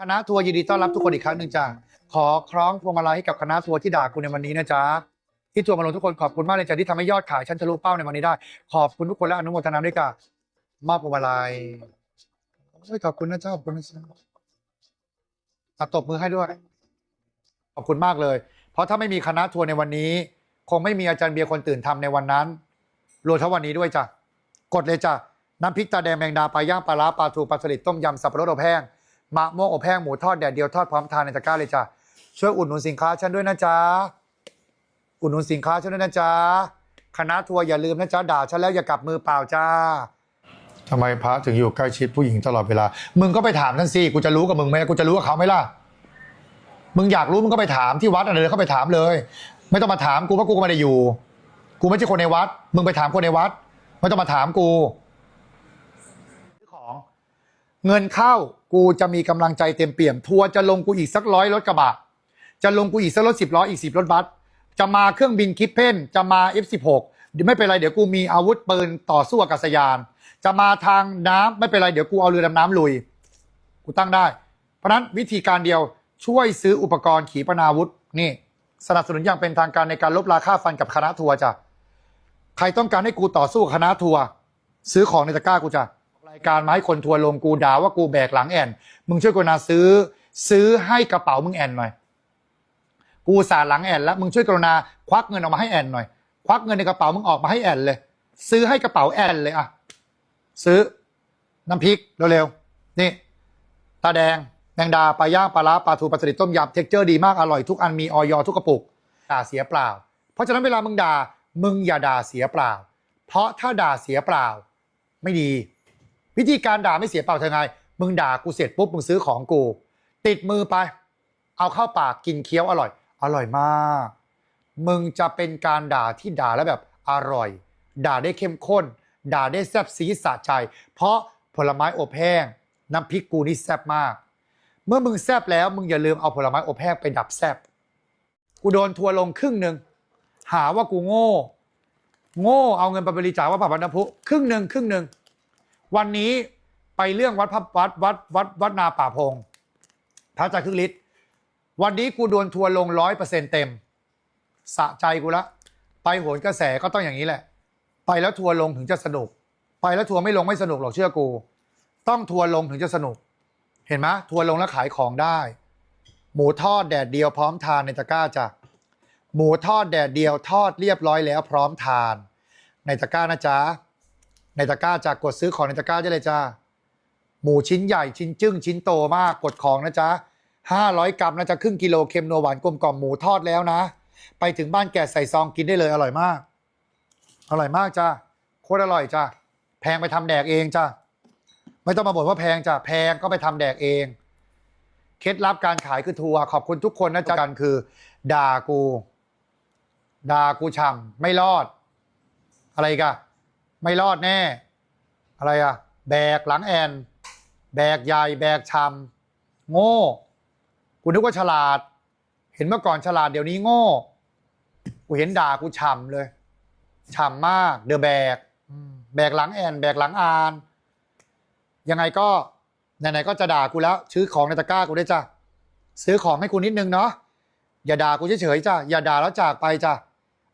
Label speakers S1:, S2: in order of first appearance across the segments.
S1: คณะทัวร์ยินดีต้อนรับทุกคนอีกครั้งหนึ่งจ้ะขอคล้องพวงมาลัยให้กับคณะทัวร์ที่ด่ากูในวันนี้นะจ๊ะที่ทัวร์มาลงทุกคนขอบคุณมากเลยจ้ะที่ทำให้ยอดขายฉันทะลุเป้าในวันนี้ได้ ขอบคุณทุกคนและอนุโมทนาด้วยค่ะมอบพวงมาลัยขอบคุณนะเจ้าขอบคุณนะจ้าอะตบมือให้ด้วย ขอบคุณมากเลย เพราะถ้าไม่มีคณะทัวร์ในวันนี้ คงไม่มีอาจารย์เบียร์คนตื่นทำในวันนั้นรวมทั้งวันนี้ด้วยจ้ะกดเลยจ้ะน้ำพริกตาแดงแมงดาปลาย่างปลาล้าปลาทูปลาสลิดต้มยำสับปะรดอบแห้ง มะม่วงอบแห้งหมูทอดแดดเดียวทอดพร้อมทานในตะกร้าเลยจ้ะช่วยอุดหนุนสินค้าฉันด้วยนะจ๊ะอุดหนุนสินค้าฉันด้วยนะจ๊ะคณะทัวร์อย่าลืมนะจ๊ะด่าฉันแล้วอย่ากลับมือเปล่าจ้าทำไมพระถึงอยู่ใกล้ชิดผู้หญิงตลอดเวลา มึงก็ไปถามท่านสิกูจะรู้กับมึงไหมกูจะรู้กับเขาไหมล่ะ มึงอยากรู้มึงก็ไปถามที่วัดอะไรเลยเข้าไปถามเลย ไม่ต้องมาถามกูเพราะกูก็ไม่ได้อยู่ กูไม่ใช่คนในวัด มึงไปถามคนในวัด ไม่ต้องมาถามกูของ เงินเข้า กูจะมีกำลังใจเต็มเปี่ยม ทัวร์จะลงกูอีกสักร้อยรถกระบะ จะลงกูอีกสักรถสิบล้ออีกสิบรถบัส จะมาเครื่องบินคิปเพนจะมา F16 เดี๋ยวไม่เป็นไรเดี๋ยวกูมีอาวุธปืนต่อสู้อากาศยาน จะมาทางน้ำไม่เป็นไรเดี๋ยวกูเอาเรือดำน้ำลุย กูตั้งได้ เพราะนั้นวิธีการเดียวช่วยซื้ออุปกรณ์ขีปนาวุธนี่ สนับสนุนอย่างเป็นทางการในการลบราค่าฟันกับคณะทัวร์จ้ะใครต้องการให้กูต่อสู้คณะทัวร์ซื้อของในตะกร้ากูจ้ะายการมาให้คนทัวร์ลงกูด่าว่ากูแบกหลังแอนมึงช่วยกรุณาซื้อ ซื้อให้กระเป๋ามึงแอนหน่อย กูสาหลังแอนแล้วมึงช่วยกรุณาควักเงินออกมาให้แอนหน่อย ควักเงินในกระเป๋ามึงออกมาให้แอนเลย ซื้อให้กระเป๋าแอนเลยอะซื้อน้ำพริกเร็วๆนี่ตาแดงแมงดาปลาย่างปลาล้าปลาทูปลาสลิดต้มยำเท็กเจอร์ดีมากอร่อยทุกอันมีออยทุกกระปุกด่าเสียเปล่า เพราะฉะนั้นเวลามึงด่ามึงอย่าด่าเสียเปล่า เพราะถ้าด่าเสียเปล่า ไม่ดี วิธีการด่าไม่เสียเปล่าเธอไงมึงด่ากูเสร็จปุ๊บมึงซื้อของกู ติดมือไป เอาเข้าปากกินเคี้ยวอร่อย อร่อยมาก มึงจะเป็นการด่าที่ด่าแล้วแบบอร่อย ด่าได้เข้มข้น ด่าได้แซ่บซีสะใจ เพราะผลไม้อบแห้งน้ำพริกกูนี่แซ่บมาก เมื่อมึงแซ่บแล้ว มึงอย่าลืมเอาผลไม้อบแห้งไปดับแซ่บกูโดนทัวลงครึ่งหนึ่งหาว่ากูโง่ โง่เอาเงินไปบริจาควัดพระบาทน้ำพุครึ่งหนึ่งครึ่งหนึ่ง วันนี้ไปเรื่องวัดพระวัดวัดวัดวัดนาป่าพง พระอาจารย์ครึ่งลิตรวันนี้กูโดนทัวร์ลงร้อยเปอร์เซ็นเต็ม สะใจกูละ ไปโหนกระแสก็ต้องอย่างนี้แหละ ไปแล้วทัวร์ลงถึงจะสนุก ไปแล้วทัวร์ไม่ลงไม่สนุกหรอกเชื่อกู ต้องทัวร์ลงถึงจะสนุก เห็นไหมทัวร์ลงแล้วขายของได้ หมูทอดแดดเดียวพร้อมทานในตะกร้าจ้ะหมูทอดแดดเดียวทอดเรียบร้อยแล้วพร้อมทาน ในตะกร้านะจ๊ะ ในตะกร้าจะกดซื้อของในตะกร้าได้เลยจ้าหมูชิ้นใหญ่ชิ้นจึ้งชิ้นโตมากกดของนะจ๊ะ500 กรัมนะจ๊ะครึ่งกิโลเค็มนัวหวานกลมกล่อมหมูทอดแล้วนะ ไปถึงบ้านแกะใส่ซองกินได้เลยอร่อยมาก อร่อยมากจ้าโคตรอร่อยจ้าแพงไปทำแดกเองจ้าไม่ต้องมาบ่นว่าแพงจ้าแพงก็ไปทำแดกเองเคล็ดลับการขายคือทัวร์ขอบคุณทุกคนนะจ๊ะกันคือ ด่ากู ด่ากูช่ำไม่รอด อะไรกัน ไม่รอดแน่ อะไรอะแบกหลังแอน แบกใหญ่แบกชำโง่ กูนึกว่าฉลาด เห็นเมื่อก่อนฉลาดเดี๋ยวนี้โง่ กูเห็นด่ากูฉ่ำเลยฉ่ำมาก เดอะแบกอืมแบกหลังแอน แบกหลังอาน ยังไงก็ไหนๆก็จะด่ากูแล้วซื้อของในตะกร้ากูได้วยจ้ะซื้อของให้กูนิดนึงเนาะอย่าด่ากูเฉยๆจ้ะอย่าด่าแล้วจากไปจ้ะ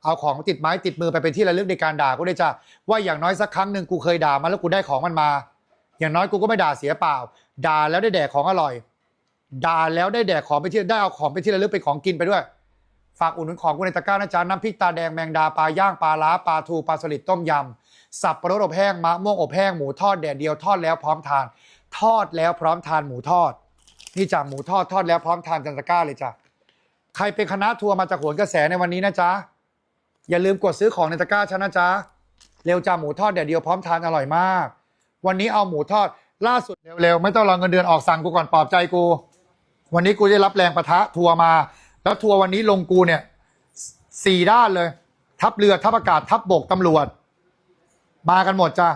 S1: เอาของติดไม้ติดมือไปเป็นที่ระลึกในการด่ากูได้จ้ะว่าอย่างน้อยสักครั้งหนึ่งกูเคยด่ามาแล้วกูได้ของมันมา อย่างน้อยกูก็ไม่ด่าเสียเปล่า ด่าแล้วได้แดกของอร่อย ด่าแล้วได้แดกของไปที่ได้เอาของไปที่ระลึกเป็นของกินไปด้วย ฝากอุดหนุนของกูในตะกร้านะจ๊ะน้ำพริกตาแดงแมงดาปลาย่างปลาล้าปลาทูปลาสลิดต้มยำสับปะรดอบแห้งมะม่วงอบแห้งหมูทอดแดดเดียวทอดแล้วพร้อมทาน ทอดแล้วพร้อมทานหมูทอด นี่จ้ะหมูทอดทอดแล้วพร้อมทานจันตะกร้าเลยจ้ะใครเป็นคณะทัวร์มาจากโหนกระแสในวันนี้นะจ๊ะ อย่าลืมกดซื้อของในตะกร้าฉันนะจ๊ะ เร็วจ้ะหมูทอดแดดเดียวพร้อมทานอร่อยมาก วันนี้เอาหมูทอดล่าสุดเร็วๆ ไม่ต้องรอเงินเดือนออกสั่งกูก่อนปลอบใจกู วันนี้กูได้รับแรงประทะทัวร์มา แล้วทัวร์วันนี้ลงกูเนี่ยสี่ด้านเลย ทัพเรือทัพอากาศทัพบกตำรวจ มากันหมดจ้า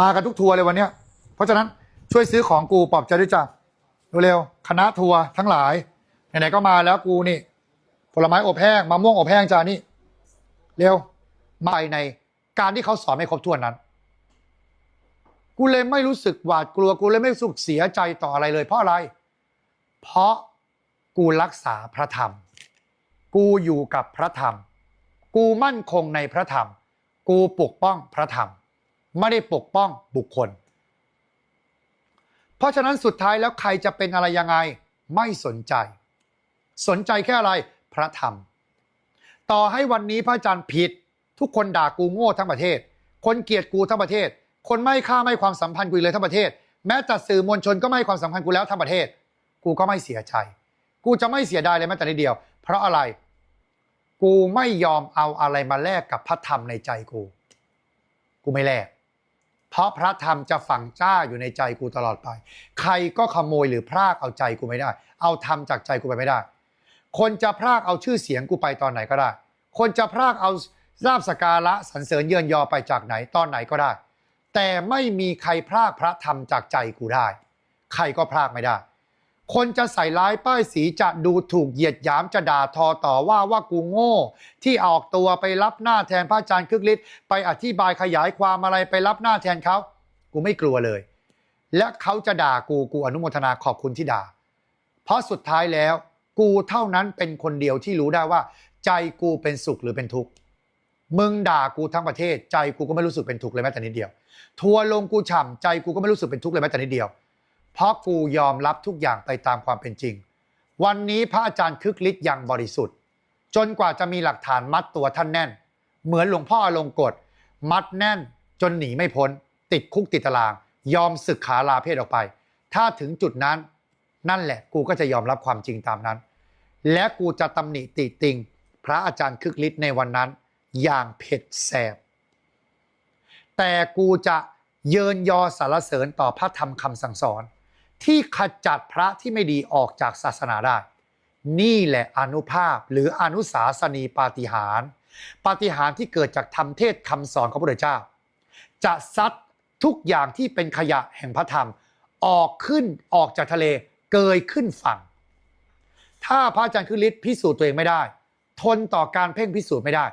S1: มากันทุกทัวร์เลยวันเนี้ยเพราะฉะนั้นช่วยซื้อของกูปลอบใจด้วยจ้าเร็วๆคณะทัวร์ทั้งหลายไหนๆก็มาแล้วกูนี่ ผลไม้อบแห้งมะม่วงอบแห้งจ้านี่ เร็วมาไปในการที่เขาสอนไม่ครบถ้วนนั้น กูเลยไม่รู้สึกหวาดกลัวกูเลยไม่รู้สึกเสียใจต่ออะไรเลย เพราะอะไร เพราะกูรักษาพระธรรม กูอยู่กับพระธรรม กูมั่นคงในพระธรรม กูปกป้องพระธรรม ไม่ได้ปกป้องบุคคล เพราะฉะนั้นสุดท้ายแล้วใครจะเป็นอะไรยังไง ไม่สนใจ สนใจแค่อะไรพระธรรม ต่อให้วันนี้พระอาจารย์ผิด ทุกคนด่ากูโง่ทั้งประเทศ คนเกลียดกูทั้งประเทศ คนไม่ค่าไม่ความสัมพันธ์กูเลยทั้งประเทศ แม้แต่สื่อมวลชนก็ไม่ความสัมพันธ์กูแล้วทั้งประเทศ กูก็ไม่เสียใจ กูจะไม่เสียดายเลยแม้แต่นิดเดียว เพราะอะไร กูไม่ยอมเอาอะไรมาแลกกับพระธรรมในใจกู กูไม่แลกเพราะพระธรรมจะฝังจ้าอยู่ในใจกูตลอดไป ใครก็ขโมยหรือพรากเอาใจกูไม่ได้ เอาธรรมจากใจกูไปไม่ได้ คนจะพรากเอาชื่อเสียงกูไปตอนไหนก็ได้ คนจะพรากเอาลาบสการะสรรเสริญเยือนยอไปจากไหนตอนไหนก็ได้ แต่ไม่มีใครพรากพระธรรมจากใจกูได้ ใครก็พรากไม่ได้ คนจะใส่ร้ายป้ายสีจะดูถูกเหยียดหยามจะด่าทอต่อว่าว่ากูโง่ ที่ออกตัวไปรับหน้าแทนพระอาจารย์คึกฤทธิ์ไปอธิบายขยายความอะไรไปรับหน้าแทนเขากูไม่กลัวเลย และเขาจะด่ากูกูอนุโมทนาขอบคุณที่ด่า เพราะสุดท้ายแล้ว กูเท่านั้นเป็นคนเดียวที่รู้ได้ว่า ใจกูเป็นสุขหรือเป็นทุกข์มึงด่ากูทั้งประเทศ ใจกูก็ไม่รู้สึกเป็นทุกข์เลยแม้แต่นิดเดียว ทัวลงกูฉ่ำใจกูก็ไม่รู้สึกเป็นทุกข์เลยแม้แต่นิดเดียว เพราะกูยอมรับทุกอย่างไปตามความเป็นจริง วันนี้พระอาจารย์คึกฤทธิ์ยังบริสุทธิ์ จนกว่าจะมีหลักฐานมัดตัวท่านแน่น เหมือนหลวงพ่ออลงกฎมัดแน่น จนหนีไม่พ้น ติดคุกติดตาราง ยอมศึกขาลาเพศออกไป ถ้าถึงจุดนั้น นั่นแหละกูก็จะยอมรับความจริงตามนั้น และกูจะตำหนิติติง พระอาจารย์คึกฤทธิ์ในวันนั้น อย่างเผ็ดแสบ แต่กูจะเยินยอสารเสริญต่อพระธรรมคำสั่งสอน ที่ขจัดพระที่ไม่ดีออกจากศาสนาได้ นี่แหละอนุภาพหรืออนุสาสนีปาฏิหารปาฏิหารที่เกิดจากธรรมเทศคำสอนของพระพุทธเจ้า จะซัดทุกอย่างที่เป็นขยะแห่งพระธรรม ออกขึ้นออกจากทะเลเกยขึ้นฝั่ง ถ้าพระอาจารย์คึกฤทธิ์พิสูจน์ตัวเองไม่ได้ ทนต่อการเพ่งพิสูจน์ไม่ได้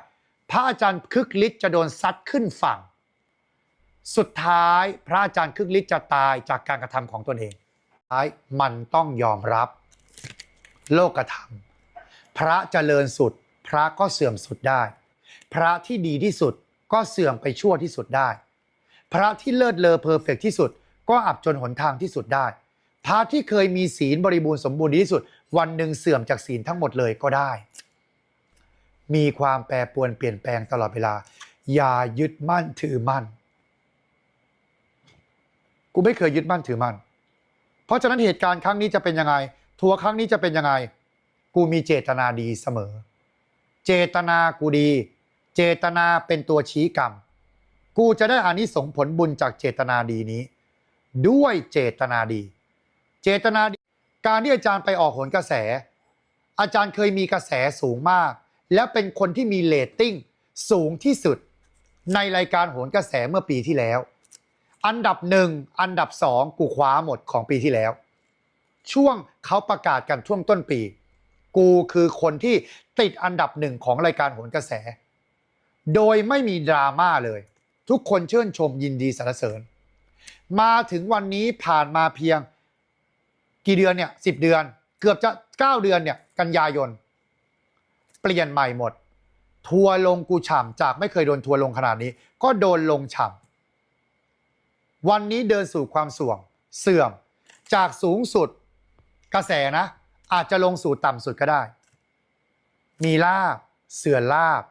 S1: พระอาจารย์คึกฤทธิ์จะโดนซัดขึ้นฝั่ง สุดท้ายพระอาจารย์คึกฤทธิ์จะตายจากการกระทำของตนเองท้ายมันต้องยอมรับ โลกธรรม พระเจริญสุด พระก็เสื่อมสุดได้ พระที่ดีที่สุดก็เสื่อมไปชั่วที่สุดได้ พระที่เลิศเลอเพอร์เฟกที่สุด ก็อับจนหนทางที่สุดได้ พระที่เคยมีศีลบริบูรณ์สมบูรณ์ที่สุด วันหนึ่งเสื่อมจากศีลทั้งหมดเลยก็ได้ มีความแปรปรวนเปลี่ยนแปลงตลอดเวลา อย่ายึดมั่นถือมั่น กูไม่เคยยึดมั่นถือมั่น เพราะฉะนั้นเหตุการณ์ครั้งนี้จะเป็นยังไง ทัวร์ครั้งนี้จะเป็นยังไง กูมีเจตนาดีเสมอ เจตนากูดี เจตนาเป็นตัวชี้กรรม กูจะได้อานิสงส์ผลบุญจากเจตนาดีนี้ ด้วยเจตนาดี เจตนาดี การที่อาจารย์ไปออกโหนกระแส อาจารย์เคยมีกระแสสูงมาก และเป็นคนที่มีเรตติ้งสูงที่สุด ในรายการโหนกระแสเมื่อปีที่แล้ว อันดับหนึ่งอันดับสองกูคว้าหมดของปีที่แล้ว ช่วงเขาประกาศกันช่วงต้นปี กูคือคนที่ติดอันดับหนึ่งของรายการโหนกระแส โดยไม่มีดราม่าเลย ทุกคนเชื่นชมยินดีสรรเสริญ มาถึงวันนี้ผ่านมาเพียง กี่เดือนเนี่ยสิบเดือน เกือบจะเก้าเดือนเนี่ยกันยายน เปลี่ยนใหม่หมด ทัวร์ลงกูฉ่ำจากไม่เคยโดนทัวร์ลงขนาดนี้ ก็โดนลงฉ่ำวันนี้เดินสู่ความเสื่อมเสื่อมจากสูงสุดกระแสนะ อาจจะลงสู่ต่ำสุดก็ได้ มีลาบ เสื่อมลาบ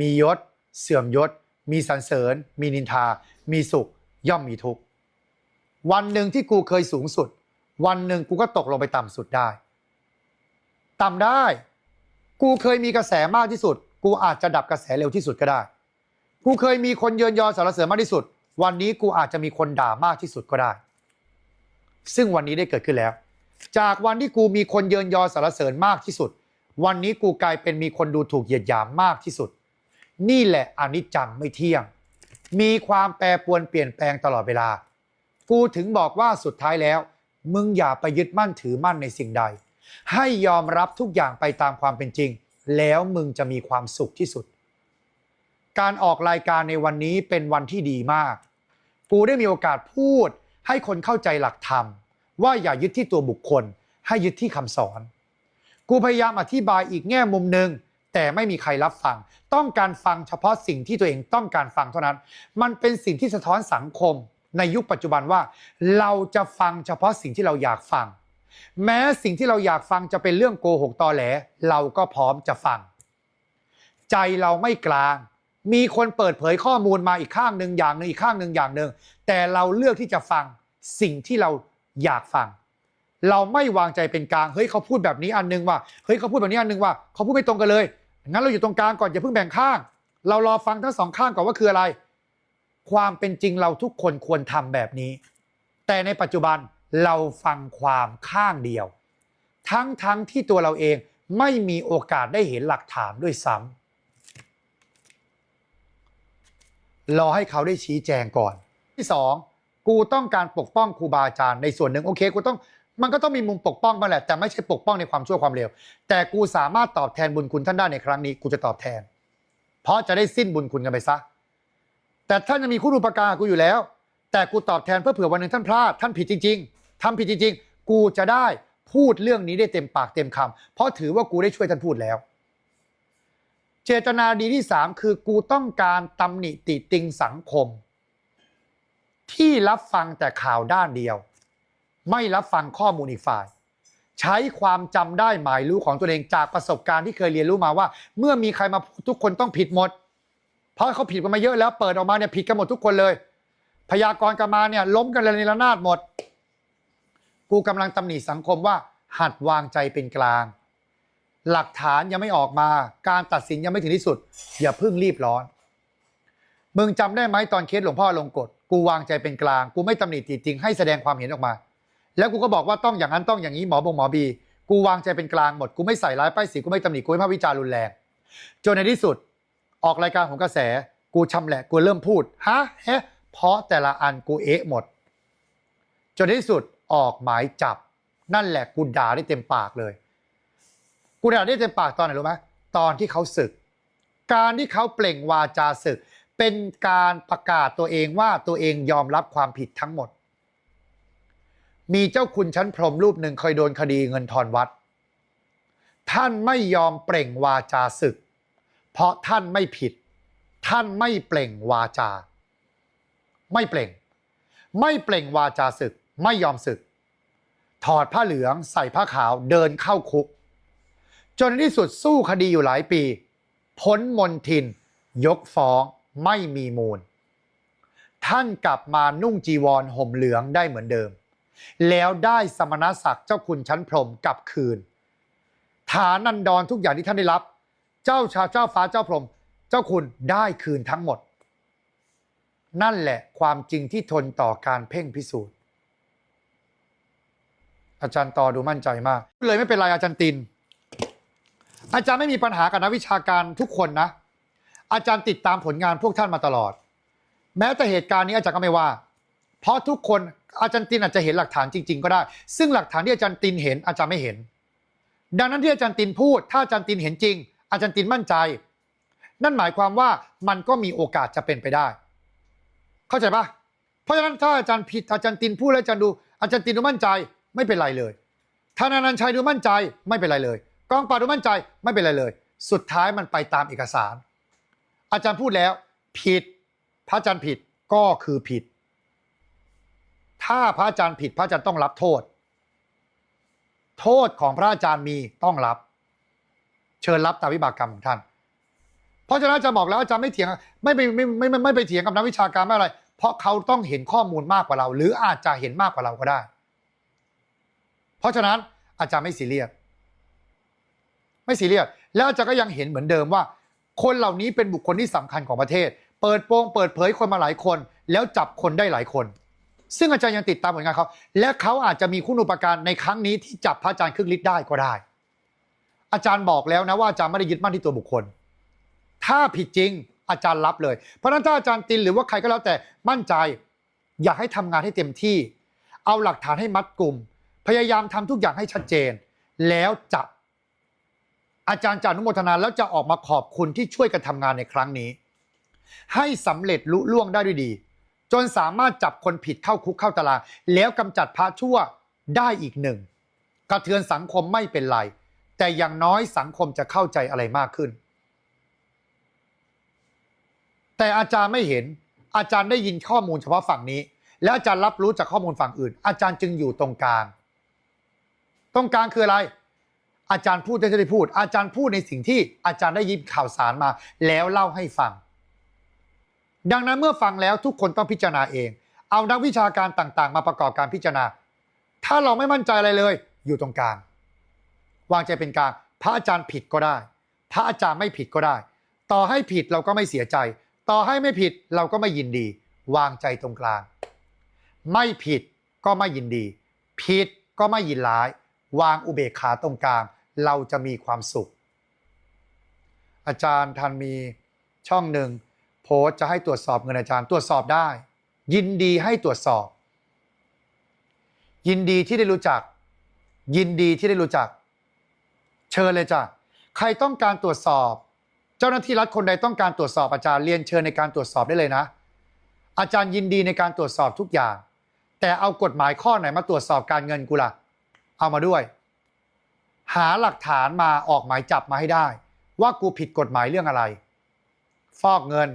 S1: มียศ เสื่อมยศ มีสรรเสริญ มีนินทา มีสุข ย่อมมีทุกข์วันหนึ่งที่กูเคยสูงสุด วันหนึ่งกูก็ตกลงไปต่ำสุดได้ ต่ำได้ กูเคยมีกระแสมากที่สุด กูอาจจะดับกระแสเร็วที่สุดก็ได้ กูเคยมีคนเยินยอสารเสริญมากที่สุด วันนี้กูอาจจะมีคนด่ามากที่สุดก็ได้ ซึ่งวันนี้ได้เกิดขึ้นแล้ว จากวันที่กูมีคนเยินยอสารเสริญมากที่สุด วันนี้กูกลายเป็นมีคนดูถูกเหยียดหยามมากที่สุด นี่แหละอนิจจังไม่เที่ยง มีความแปรปรวนเปลี่ยนแปลงตลอดเวลา กูถึงบอกว่าสุดท้ายแล้ว มึงอย่าไปยึดมั่นถือมั่นในสิ่งใด ให้ยอมรับทุกอย่างไปตามความเป็นจริง แล้วมึงจะมีความสุขที่สุด การออกรายการในวันนี้เป็นวันที่ดีมาก กูได้มีโอกาสพูด ให้คนเข้าใจหลักธรรม ว่าอย่ายึดที่ตัวบุคคล ให้ยึดที่คำสอน กูพยายามอธิบายอีกแง่มุมหนึ่งแต่ไม่มีใครรับฟัง ต้องการฟังเฉพาะสิ่งที่ตัวเองต้องการฟังเท่านั้น มันเป็นสิ่งที่สะท้อนสังคม ในยุคปัจจุบันว่า เราจะฟังเฉพาะสิ่งที่เราอยากฟัง แม้สิ่งที่เราอยากฟังจะเป็นเรื่องโกหกตอแหล เราก็พร้อมจะฟัง ใจเราไม่กลาง มีคนเปิดเผยข้อมูลมาอีกข้างหนึ่งอย่างหนึ่งอีกข้างหนึ่งอย่างหนึ่งแต่เราเลือกที่จะฟังสิ่งที่เราอยากฟัง เราไม่วางใจเป็นกลางเฮ้ยเขาพูดแบบนี้อันนึงว่าเฮ้ยเขาพูดแบบนี้อันนึงว่าเขาพูดไม่ตรงกันเลยงั้นเราอยู่ตรงกลางก่อนอย่าเพิ่งแบ่งข้าง เรารอฟังทั้งสองข้างก่อนว่าคืออะไร ความเป็นจริงเราทุกคนควรทำแบบนี้ แต่ในปัจจุบันเราฟังความข้างเดียว ทั้งทั้งที่ตัวเราเองไม่มีโอกาสได้เห็นหลักฐานด้วยซ้ำรอให้เขาได้ชี้แจงก่อน ที่สองกูต้องการปกป้องครูบาอาจารย์ในส่วนหนึ่งโอเคกูต้องมันก็ต้องมีมุมปกป้องบ้างแหละแต่ไม่ใช่ปกป้องในความชั่วความเลวแต่กูสามารถตอบแทนบุญคุณท่านได้ในครั้งนี้ กูจะตอบแทน เพราะจะได้สิ้นบุญคุณกันไปซะ แต่ท่านจะมีคุณอุปการกูอยู่แล้ว แต่กูตอบแทนเพื่อเผื่อวันหนึ่งท่านพลาดท่านผิดจริง ๆทำผิดจริง ๆ กูจะได้พูดเรื่องนี้ได้เต็มปากเต็มคำเพราะถือว่ากูได้ช่วยท่านพูดแล้ว เจตนาดีที่สามคือกูต้องการตำหนิติติงสังคม ที่รับฟังแต่ข่าวด้านเดียว ไม่รับฟังข้อมูลอีกฝ่ายใช้ความจำได้หมายรู้ของตัวเองจากประสบการณ์ที่เคยเรียนรู้มาว่า เมื่อมีใครมาทุกคนต้องผิดหมด เพราะเขาผิดกันมาเยอะแล้วเปิดออกมาเนี่ยผิดกันหมดทุกคนเลย พยากรณ์กันมาเนี่ยล้มกันเลยในระนาดหมด กูกำลังตำหนิสังคมว่า หัดวางใจเป็นกลาง หลักฐานยังไม่ออกมา การตัดสินยังไม่ถึงที่สุด อย่าเพิ่งรีบร้อน มึงจำได้ไหมตอนเคสหลวงพ่อลงกฎกูวางใจเป็นกลาง กูไม่ตำหนิติจริงให้แสดงความเห็นออกมา แล้วกูก็บอกว่าต้องอย่างนั้นต้องอย่างนี้หมอบงหมอบี กูวางใจเป็นกลางหมด กูไม่ใส่ร้ายป้ายสีกูไม่ตำหนิกูไม่พาวิจารณ์รุนแรงจนในที่สุด ออกรายการของกระแส กูชำแหละกูเริ่มพูดฮะเฮ้เพราะแต่ละอันกูเอะหมด จนที่สุดออกหมายจับ นั่นแหละกูด่าได้เต็มปากเลย กูด่าได้เต็มปากตอนไหนรู้ไหมตอนที่เขาศึก การที่เขาเปล่งวาจาศึก เป็นการประกาศตัวเองว่าตัวเองยอมรับความผิดทั้งหมด มีเจ้าคุณชั้นพรมรูปหนึ่งเคยโดนคดีเงินทอนวัด ท่านไม่ยอมเปล่งวาจาศึก เพราะท่านไม่ผิด ท่านไม่เปล่งวาจา ไม่เปล่ง ไม่เปล่งวาจาศึก ไม่ยอมศึก ถอดผ้าเหลืองใส่ผ้าขาวเดินเข้าคุกจนในที่สุดสู้คดีอยู่หลายปี พ้นมนทิน ยกฟ้องไม่มีมูล ท่านกลับมานุ่งจีวรห่มเหลืองได้เหมือนเดิม แล้วได้สมณศักดิ์เจ้าคุณชั้นพรมกลับคืน ฐานันดรทุกอย่างที่ท่านได้รับ เจ้าชาเจ้าฟ้าเจ้าพรหมเจ้าคุณได้คืนทั้งหมด นั่นแหละความจริงที่ทนต่อการเพ่งพิสูจน์ อาจารย์ต่อดูมั่นใจมาก เลยไม่เป็นไรอาจารย์ติน อาจารย์ไม่มีปัญหากับนักวิชาการทุกคนนะ อาจารย์ติดตามผลงานพวกท่านมาตลอด แม้แต่เหตุการณ์นี้อาจารย์ก็ไม่ว่า เพราะทุกคนอาจารย์ตินอาจจะเห็นหลักฐานจริง ๆ ก็ได้ ซึ่งหลักฐานที่อาจารย์ตินเห็นอาจารย์ไม่เห็น ดังนั้นที่อาจารย์ตินพูด ถ้าอาจารย์ตินเห็นจริง อาจารย์ตินมั่นใจ นั่นหมายความว่ามันก็มีโอกาสจะเป็นไปได้ เข้าใจปะเพราะฉะนั้นถ้าอาจารย์ผิดอาจารย์ตินพูดแล้วอาจารย์ดู อาจารย์ตินดูมั่นใจไม่เป็นไรเลยธนานันชัยดูมั่นใจไม่เป็นไรเลย กองปราบดูมั่นใจไม่เป็นไรเลย สุดท้ายมันไปตามเอกสาร อาจารย์พูดแล้ว ผิด พระอาจารย์ผิดก็คือผิด ถ้าพระอาจารย์ผิดพระอาจารย์ต้องรับโทษ โทษของพระอาจารย์มีต้องรับ เชิญรับตามวิบากกรรมของท่าน เพราะฉะนั้นอาจารย์บอกแล้วอาจารย์ไม่เถียงไม่ไปไม่ไม่ไม่ไม่ไปเถียงกับนักวิชาการไม่อะไร เพราะเขาต้องเห็นข้อมูลมากกว่าเรา หรืออาจจะเห็นมากกว่าเราก็ได้ เพราะฉะนั้นอาจารย์ไม่ซีเรียสไม่ซีเรียสแล้วอาจารย์ก็ยังเห็นเหมือนเดิมว่า คนเหล่านี้เป็นบุคคลที่สำคัญของประเทศ เปิดโปงเปิดเผยคนมาหลายคน แล้วจับคนได้หลายคน ซึ่งอาจารย์ยังติดตามผลงานเขาและเขาอาจจะมีคุณอุปการในครั้งนี้ที่จับพระอาจารย์ครึ่งฤทธิ์ได้ก็ได้ อาจารย์บอกแล้วนะว่าอาจารย์ไม่ได้ยึดมั่นที่ตัวบุคคล ถ้าผิดจริงอาจารย์รับเลย เพราะนั้นถ้าอาจารย์ตินหรือว่าใครก็แล้วแต่มั่นใจ อยากให้ทำงานให้เต็มที่ เอาหลักฐานให้มัดกลุ่ม พยายามทำทุกอย่างให้ชัดเจน แล้วจะอาจารย์จะนุโมทนาแล้วจะออกมาขอบคุณที่ช่วยกันทำงานในครั้งนี้ ให้สำเร็จลุล่วงได้ด้วยดี จนสามารถจับคนผิดเข้าคุกเข้าตารางแล้วกำจัดพระชั่วได้อีกหนึ่งกระเทือนสังคมไม่เป็นไร แต่อย่างน้อยสังคมจะเข้าใจอะไรมากขึ้น แต่อาจารย์ไม่เห็น อาจารย์ได้ยินข้อมูลเฉพาะฝั่งนี้ แล้วอาจารย์รับรู้จากข้อมูลฝั่งอื่น อาจารย์จึงอยู่ตรงกลาง ตรงกลางคืออะไร อาจารย์พูดได้ได้พูด อาจารย์พูดในสิ่งที่อาจารย์ได้ยินข่าวสารมา แล้วเล่าให้ฟัง ดังนั้นเมื่อฟังแล้วทุกคนต้องพิจารณาเอง เอานักวิชาการต่าง ๆ มาประกอบการพิจารณา ถ้าเราไม่มั่นใจอะไรเลย อยู่ตรงกลาง วางใจเป็นกลางพระอาจารย์ผิดก็ได้ พระอาจารย์ไม่ผิดก็ได้ ต่อให้ผิดเราก็ไม่เสียใจ ต่อให้ไม่ผิดเราก็ไม่ยินดี วางใจตรงกลาง ไม่ผิดก็ไม่ยินดี ผิดก็ไม่ยินร้าย วางอุเบกขาตรงกลาง เราจะมีความสุข อาจารย์ทันมีช่องหนึ่งโพสจะให้ตรวจสอบเงินอาจารย์ตรวจสอบได้ ยินดีให้ตรวจสอบ ยินดีที่ได้รู้จัก ยินดีที่ได้รู้จัก เชิญเลยจ้ะใครต้องการตรวจสอบ เจ้าหน้าที่รัฐคนใดต้องการตรวจสอบอาจารย์เรียนเชิญในการตรวจสอบได้เลยนะ อาจารย์ยินดีในการตรวจสอบทุกอย่าง แต่เอากฎหมายข้อไหนมาตรวจสอบการเงินกูล่ะ เอามาด้วย หาหลักฐานมาออกหมายจับมาให้ได้ ว่ากูผิดกฎหมายเรื่องอะไร ฟอกเงิน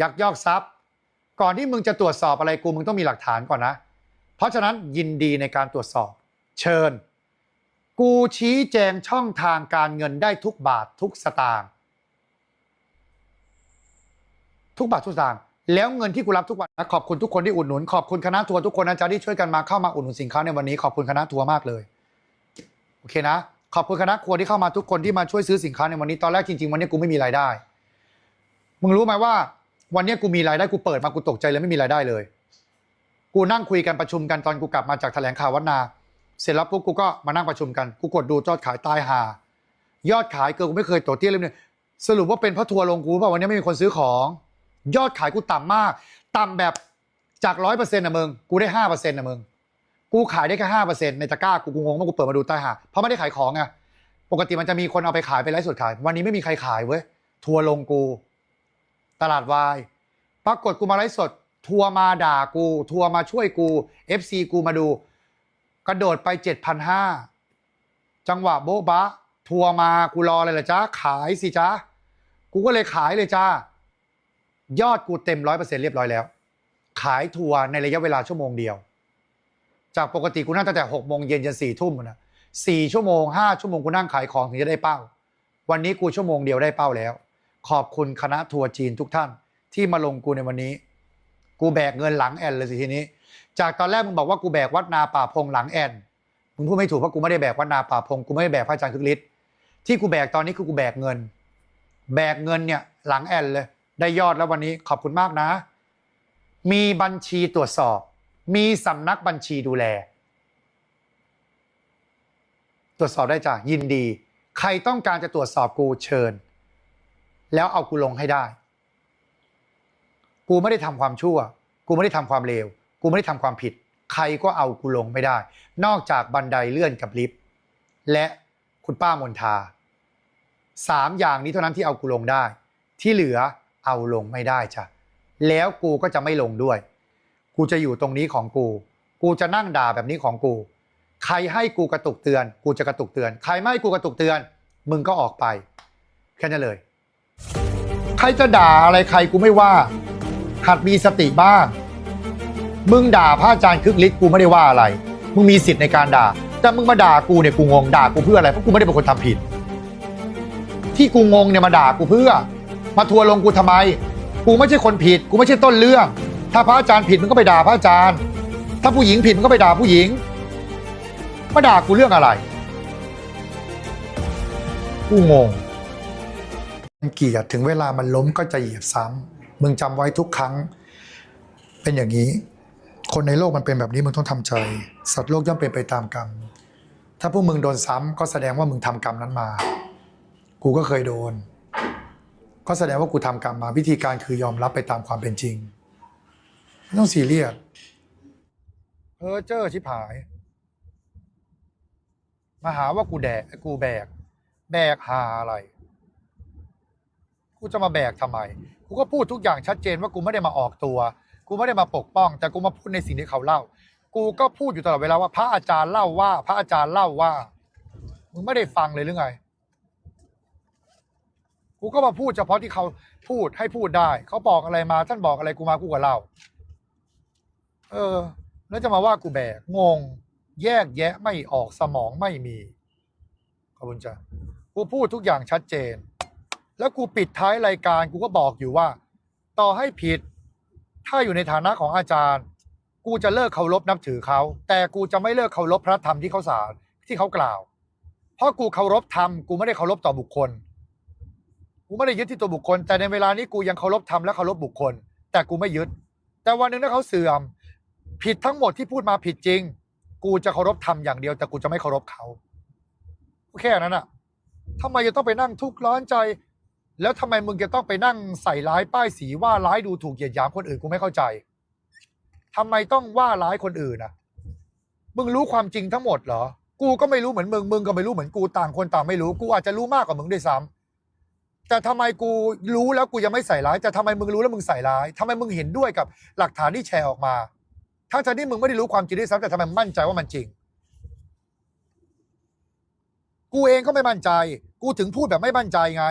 S1: ยักยอกทรัพย์ ก่อนที่มึงจะตรวจสอบอะไรกูมึงต้องมีหลักฐานก่อนนะ เพราะฉะนั้นยินดีในการตรวจสอบ เชิญ กูชี้แจงช่องทางการเงินได้ทุกบาททุกสตางค์ทุกบาททุกสตางค์แล้วเงินที่กูรับทุกวันนะขอบคุณทุกคนที่อุดหนุน ขอบคุณคณะทัวร์ทุกคนนะจ๊ะที่ช่วยกันมาเข้ามาอุดหนุนสินค้าในวันนี้ขอบคุณคณะทัวร์มากเลยโอเคนะขอบคุณคณะครัวที่เข้ามาทุกคนที่มาช่วยซื้อสินค้าในวันนี้ตอนแรกจริงๆวันนี้กูไม่มีรายได้มึงรู้ไหมว่า วันนี้กูมีรายได้กูเปิดมากูตกใจเลยไม่มีรายได้เลย กูนั่งคุยกันประชุมกันตอนกูกลับมาจากแถลงข่าววัดนา เสร็จแล้วปุ๊บกูก็มานั่งประชุมกัน กูกดดูยอดขายตายหายอดขายเกินกูไม่เคยตัวเตี้ยเลยเนี่ยสรุปว่าเป็นเพราะทัวร์ลงกูเปล่าวันนี้ไม่มีคนซื้อของ ยอดขายกูต่ำมาก ต่ำแบบจากร้อยเปอร์เซ็นต์นะมึงกูได้ห้าเปอร์เซ็นต์นะมึงกูขายได้แค่ห้าเปอร์เซ็นต์ในตะกร้ากูกูงงมากกูเปิดมาดูใต้หาเพราะไม่ได้ขายของไงปกติมันจะมีคนเอาไปขายไปไลฟ์สดขาย วันนี้ไม่มีใครขายเว้ยทัวร์ลงกู ตลาดวายปรากฏกูมาไลฟ์สด ทัวร์มาด่ากู ทัวร์มาช่วยกู FC กูมาดู กระโดดไปเจ็ดพันห้าจังหวะโบ๊ะบะ ทัวมากูรออะไรล่ะจ้าขายสิจ้ากูก็เลยขายเลยจ้ายอดกูเต็มร้อยเปอร์เซ็นเรียบร้อยแล้ว ขายทัวร์ในระยะเวลาชั่วโมงเดียว จากปกติกูนั่งตั้งแต่หกโมงเย็นจนสี่ทุ่มนะสี่ชั่วโมงห้าชั่วโมงกูนั่งขายของถึงจะได้เป้า วันนี้กูชั่วโมงเดียวได้เป้าแล้ว ขอบคุณคณะทัวร์จีนทุกท่านที่มาลงกูในวันนี้ กูแบกเงินหลังแอนเลยสิทีนี้ จากตอนแรกมึงบอกว่ากูแบกวัดนาป่าพงหลังแอนมึงพูดไม่ถูกเพราะกูไม่ได้แบกวัดนาป่าพงกูไม่ได้แบกพระอาจารย์คึกฤทธิ์ที่กูแบกตอนนี้คือกูแบกเงิน แบกเงินเนี่ยหลังแอนเลย ได้ยอดแล้ววันนี้ขอบคุณมากนะ มีบัญชีตรวจสอบ มีสำนักบัญชีดูแล ตรวจสอบได้จ้ะยินดี ใครต้องการจะตรวจสอบกูเชิญ แล้วเอากูลงให้ได้ กูไม่ได้ทำความชั่ว กูไม่ได้ทำความเลว กูไม่ได้ทำความผิด ใครก็เอากูลงไม่ได้ นอกจากบันไดเลื่อนกับลิฟต์และคุณป้ามนทาสามอย่างนี้เท่านั้นที่เอากูลงได้ ที่เหลือเอาลงไม่ได้จ้ะแล้วกูก็จะไม่ลงด้วย กูจะอยู่ตรงนี้ของกู กูจะนั่งด่าแบบนี้ของกู ใครให้กูกระตุกเตือน กูจะกระตุกเตือน ใครไม่ให้กูกระตุกเตือน มึงก็ออกไป แค่นั้นเลย ใครจะด่าอะไรใครกูไม่ว่า หัดมีสติบ้าง มึงด่าพระอาจารย์คึกฤทธิ์กูไม่ได้ว่าอะไร มึงมีสิทธิ์ในการด่า แต่มึงมาด่ากูเนี่ยกูงงด่ากูเพื่ออะไรเพราะกูไม่ได้เป็นคนทำผิด ที่กูงงเนี่ยมาด่ากูเพื่อ มาทัวร์ลงกูทำไม กูไม่ใช่คนผิด กูไม่ใช่ต้นเรื่อง ถ้าพระอาจารย์ผิดมึงก็ไปด่าพระอาจารย์ ถ้าผู้หญิงผิดมึงก็ไปด่าผู้หญิงมาด่ากูเรื่องอะไร กูงงเกียดถึงเวลามันล้มก็จะเหยียบซ้ำมึงจำไว้ทุกครั้ง เป็นอย่างนี้ คนในโลกมันเป็นแบบนี้มึงต้องทำใจ สัตว์โลกย่อมเป็นไปตามกรรม ถ้าพวกมึงโดนซ้ำก็แสดงว่ามึงทำกรรมนั้นมา กูก็เคยโดน ก็แสดงว่ากูทำกรรมมา วิธีการคือยอมรับไปตามความเป็นจริงไม่ต้องซีเรียสเออเจอชิบหาย มาหาว่ากูแดกกูแบก แบกหาอะไร กูจะมาแบกทำไม กูก็พูดทุกอย่างชัดเจนว่ากูไม่ได้มาออกตัว กูไม่ได้มาปกป้อง แต่กูมาพูดในสิ่งที่เขาเล่า กูก็พูดอยู่ตลอดเวลาว่า พระอาจารย์เล่าว่า พระอาจารย์เล่าว่ามึงไม่ได้ฟังเลยหรือไง กูก็มาพูดเฉพาะที่เขาพูดให้พูดได้ เขาบอกอะไรมา ท่านบอกอะไรกูมากูก็เล่า เออ แล้วจะมาว่ากูแบกงง แยกแยะไม่ออกสมองไม่มีขอบคุณจ้ะกูพูดทุกอย่างชัดเจน แล้วกูปิดท้ายรายการกูก็บอกอยู่ว่า ต่อให้ผิด ถ้าอยู่ในฐานะของอาจารย์ กูจะเลิกเคารพนับถือเขา แต่กูจะไม่เลิกเคารพพระธรรมที่เขาสอนที่เขากล่าว เพราะกูเคารพธรรมกูไม่ได้เคารพต่อบุคคล กูไม่ได้ยึดที่ตัวบุคคล แต่ในเวลานี้กูยังเคารพธรรมและเคารพบุคคล แต่กูไม่ยึด แต่วันหนึ่งถ้าเขาเสื่อม ผิดทั้งหมดที่พูดมาผิดจริง กูจะเคารพธรรมอย่างเดียว แต่กูจะไม่เคารพเขาแค่นั้นอะทำไมจะต้องไปนั่งทุกข์ร้อนใจ แล้วทำไมมึงจะต้องไปนั่งใส่ร้ายป้ายสีว่าร้ายดูถูกเหยียดหยามคนอื่นกูไม่เข้าใจทำไมต้องว่าร้ายคนอื่นอะมึงรู้ความจริงทั้งหมดเหรอ กูก็ไม่รู้เหมือนมึง มึงก็ไม่รู้เหมือนกูต่างคนต่างไม่รู้ กูอาจจะรู้มากกว่ามึงด้วยซ้ำแต่ทำไมกูรู้แล้วกูยังไม่ใส่ร้าย แต่ทำไมมึงรู้แล้วมึงใส่ร้ายทำไมมึงเห็นด้วยกับหลักฐานที่แชร์ออกมาทั้งๆที่มึงไม่ได้รู้ความจริงด้วยซ้ำแต่ทำไมมั่นใจว่ามันจริง กูเองก็ไม่มั่นใจ กูถึงพูดแบบไม่มั่นใจไง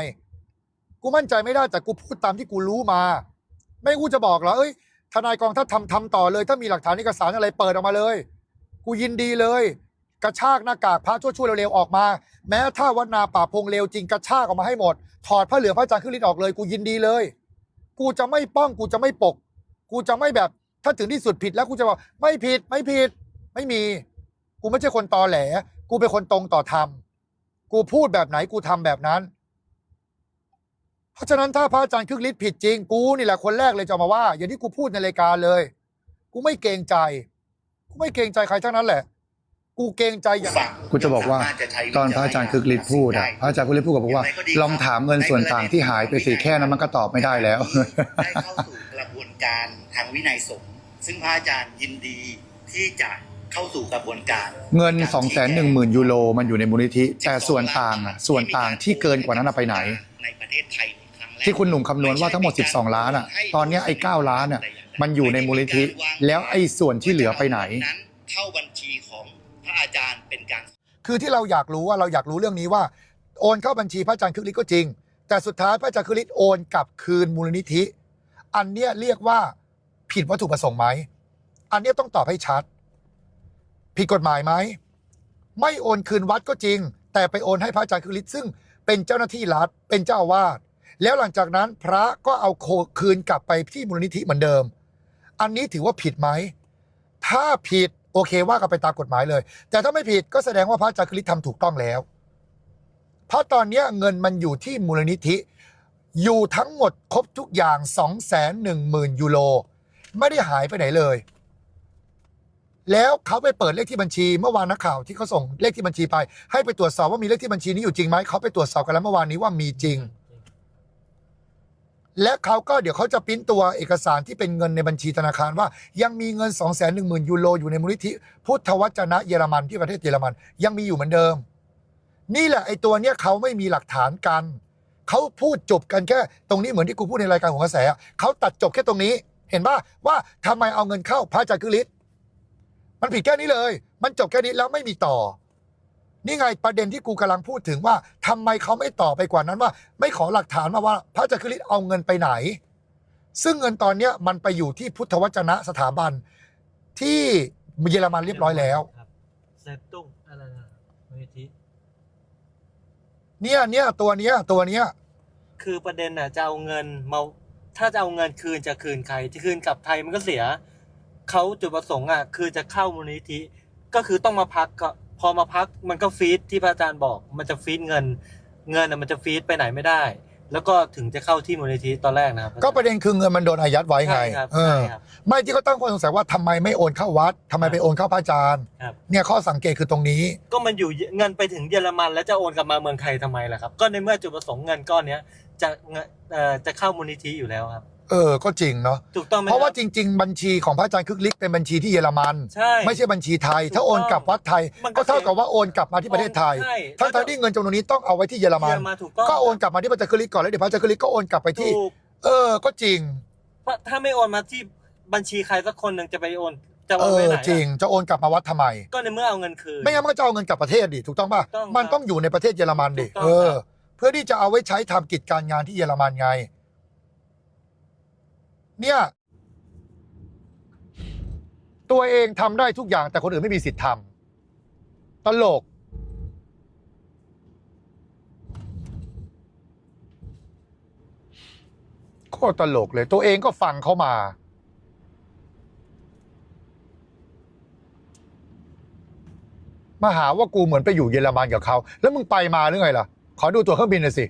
S1: กูมั่นใจไม่ได้แต่กูพูดตามที่กูรู้มา ไม่กูจะบอกเหรอเอ้ยทนายกองถ้าทำทำต่อเลย ถ้ามีหลักฐานเอกสารอะไรเปิดออกมาเลย กูยินดีเลย กระชากหน้ากากพระชั่วๆเร็วๆออกมา แม้ถ้าวัดนาป่าพงเร็วจริงกระชากออกมาให้หมด ถอดผ้าเหลืองพระอาจารย์ขึ้นฤทธิ์ออกเลย กูยินดีเลย กูจะไม่ป้องกูจะไม่ปก กูจะไม่แบบถ้าถึงที่สุดผิดแล้วกูจะบอกไม่ผิดไม่ผิด ไม่มี กูไม่ใช่คนตอแหล กูเป็นคนตรงต่อธรรมกูพูดแบบไหนกูทำแบบนั้น ราะฉะนั้นถ้าพระอาจารย์คึกฤทธิ์ผิดจริงกูนี่แหละคนแรกเลยจะมาว่า อย่างที่กูพูดในรายการเลย กูไม่เกรงใจ กูไม่เกรงใจใครทั้งนั้นแหละ กูเกรงใจอย่าง
S2: กูจะบอกว่าตอนพระอาจารย์คึกฤทธิ์พูดอะพระอาจารย์คึกฤทธิ์พูดกับบอกว่า ลองถามเงินส่วนต่างที่หายไปสิแค่นั้นมันก็ตอบไม่ได้แล้ว
S3: ได้เข้าสู่กระบวนการทางวินัยสงฆ์ซึ่งพระอาจารย์ยินดีที่จะเข้าสู่กระบวนการ
S2: เงิน2 1 0 0 0 0ยูโรมันอยู่ในมูลนิธิแต่ส่วนต่างอะส่วนต่างที่เกินกว่านั้นอะไปไหน
S3: ในประเทศไทยครั้งแรก
S2: ที่คุณหนุ่มคำนวณว่าทั้งหมด 12 ล้านอะตอนเนี้ยไอ้ 9 ล้านอะมันอยู่ในมูลนิธิแล้วไอ้ส่วนที่เหลือไปไหน
S3: นั้นเข้าบัญชีของพระอาจารย์เป็นการ
S1: คือที่เราอยากรู้ว่าเราอยากรู้เรื่องนี้ว่าโอนเข้าบัญชีพระอาจารย์คึกฤทธิ์ก็จริง แต่สุดท้ายพระอาจารย์คึกฤทธิ์โอนกลับคืนมูลนิธิ อันเนี้ยเรียกว่าผิดวัตถุประสงค์ไหมอันเนี้ยต้องตอบให้ชัด ผิดกฎหมายไหมไม่โอนคืนวัดก็จริง แต่ไปโอนให้พระอาจารย์คึกฤทธิ์ซึ่งเป็นเจ้าหน้าที่รัฐเป็นเจ้าอาวาส แล้วหลังจากนั้นพระก็เอาโคคืนกลับไปที่มูลนิธิเหมือนเดิม อันนี้ถือว่าผิดไหม ถ้าผิดโอเคว่ากันไปตามกฎหมายเลย แต่ถ้าไม่ผิดก็แสดงว่าพระจารย์คริสทำถูกต้องแล้ว เพราะตอนนี้เงินมันอยู่ที่มูลนิธิ อยู่ทั้งหมดครบทุกอย่าง 2 1 0 0 0 0 ยูโรไม่ได้หายไปไหนเลย แล้วเขาไปเปิดเลขที่บัญชี เมื่อวานนักข่าวที่เขาส่งเลขที่บัญชีไป ให้ไปตรวจสอบว่ามีเลขที่บัญชีนี้อยู่จริงไหมเขาไปตรวจสอบกันแล้วเมื่อวานนี้ว่ามีจริง และเขาก็เดี๋ยวเขาจะปริ้นตัวเอกสารที่เป็นเงินในบัญชีธนาคารว่า ยังมีเงิน 2 1 0 0 0 0ยูโรอยู่ในมูลนิธิพุทธวจนะเยอรมันที่ประเทศเยอรมัน ยังมีอยู่เหมือนเดิม นี่แหละไอ้ตัวเนี้ยเขาไม่มีหลักฐานกัน เขาพูดจบกันแค่ตรงนี้เหมือนที่กูพูดในรายการของกระแสอะเขาตัดจบแค่ตรงนี้ เห็นป่ะว่าทำไมเอาเงินเข้าพระอาจารย์คือฤทธิ์มันผิดแค่นี้เลย มันจบแค่นี้แล้วไม่มีต่อ นี่ไงประเด็นที่กูกำลังพูดถึงว่าทำไมเขาไม่ต่อไปกว่านั้นว่า ไม่ขอหลักฐานมาว่า พระจารย์คริสเอาเงินไปไหน ซึ่งเงินตอนเนี้ยมันไปอยู่ที่พุทธวจนะสถาบันที่เยอรมันเรียบร้อยแล้ว
S4: ครับเซฟตุ้งอะไรนะมูลนิธิ
S1: เนี่ยเนี่ยตัวเนี้ยตัวเนี้ย
S4: คือประเด็นน่ะจะเอาเงินมาถ้าจะเอาเงินคืนจะคืนใครจะคืนกลับไทยมันก็เสียเขาจุดประสงค์อะคือจะเข้ามูลนิธิก็คือต้องมาพักก็ พอมาพักมันก็ฟีดที่พระอาจารย์บอก มันจะฟีดเงิน เงินน่ะมันจะฟีดไปไหนไม่ได้ แล้วก็ถึงจะเข้าที่มูลนิธิตอนแรกนะครับ
S1: ก็ประเด็นคือเงินมันโดนอายัดไว้ไง
S4: ใช่ครับ
S1: เออ
S4: ใช่ครับ
S1: ไม่ที่เขาตั้งข้อสงสัยว่าทำไมไม่โอนเข้าวัดทำไมไปโอนเข้าพระอาจารย์
S4: ครับ
S1: เนี่ยข้อสังเกตคือตรงนี้
S4: ก็มันอยู่เงินไปถึงเยอรมัน แล้วจะโอนกลับมาเมืองไทยทำไมล่ะครับ ก็ในเมื่อจุดประสงค์เงินก้อนเนี้ยจะเงินเอ่อจะเข้ามูลนิธิอยู่แล้วครับ
S1: เออก็จริงเนาะ
S4: ถูกต้องไหม
S1: เพราะว่า
S4: คบ
S1: จริง ๆ บัญชีของพระอาจารย์คึกฤทธิ์เป็นบัญชีที่เยอรมัน
S4: ใช่
S1: ไม่ใช่บัญชีไทยถ้าโอนกลับวัดไทย
S4: มันก็
S1: ก็เท่ากับว่าโอนกลับมาที่ประเทศไทย
S4: ใช่
S1: ทั้งทที่เงินจำนวนนี้ต้องเอาไว้ที่เยอร
S4: เย
S1: มั
S4: อนรมันถูกต้อง
S1: ก็โอนกลับมาที่พระอาจารย์คึกฤทธิ์ก่อนแล้วเดี๋ยวพระอาจารย์คึกฤทธิ์ก็โอนกลับไปที่
S4: ถูก
S1: เออก็จริง
S4: เพราะถ้าไม่โอนมาที่บัญชีใครสักคนหนึ่งจะไปโอนจะ
S1: เอ
S4: เอาไว้
S1: อ
S4: ไหนอะ
S1: จริงจะโอนกลับมาวัดทำไม
S4: ก็ในเมื่อเอาเงินคืน
S1: ไม่งั้นมันก็จะเอาเงินกลับประเทศดิถูกต้องป่ะ
S4: ถูกต้อง
S1: มัน
S4: ครับ
S1: ต้องอยู่ในประเทศเยอรมันดิ
S4: ถูกต้อง
S1: เออ
S4: ครับ
S1: เพื่อที่จะเอาไว้ใช้ทำกิจการงานที่เยอรมันไง เนี่ย ตัวเองทำได้ทุกอย่างแต่คนอื่นไม่มีสิทธิ์ทำตลก โคตรตลกเลย ตัวเองก็ฟังเขามา มาหาว่ากูเหมือนไปอยู่เยอรมันกับเขา แล้วมึงไปมาหรือไงล่ะ ขอดูตัวเครื่องบินหน่อยสิ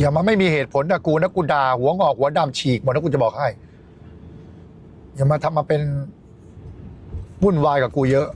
S1: อย่ามาไม่มีเหตุผลนะกูนะกูด่าหัวงอกหัวดำฉีกหมดนะกูจะบอกให้ อย่ามาทำมาเป็นวุ่นวายกับกูเยอะ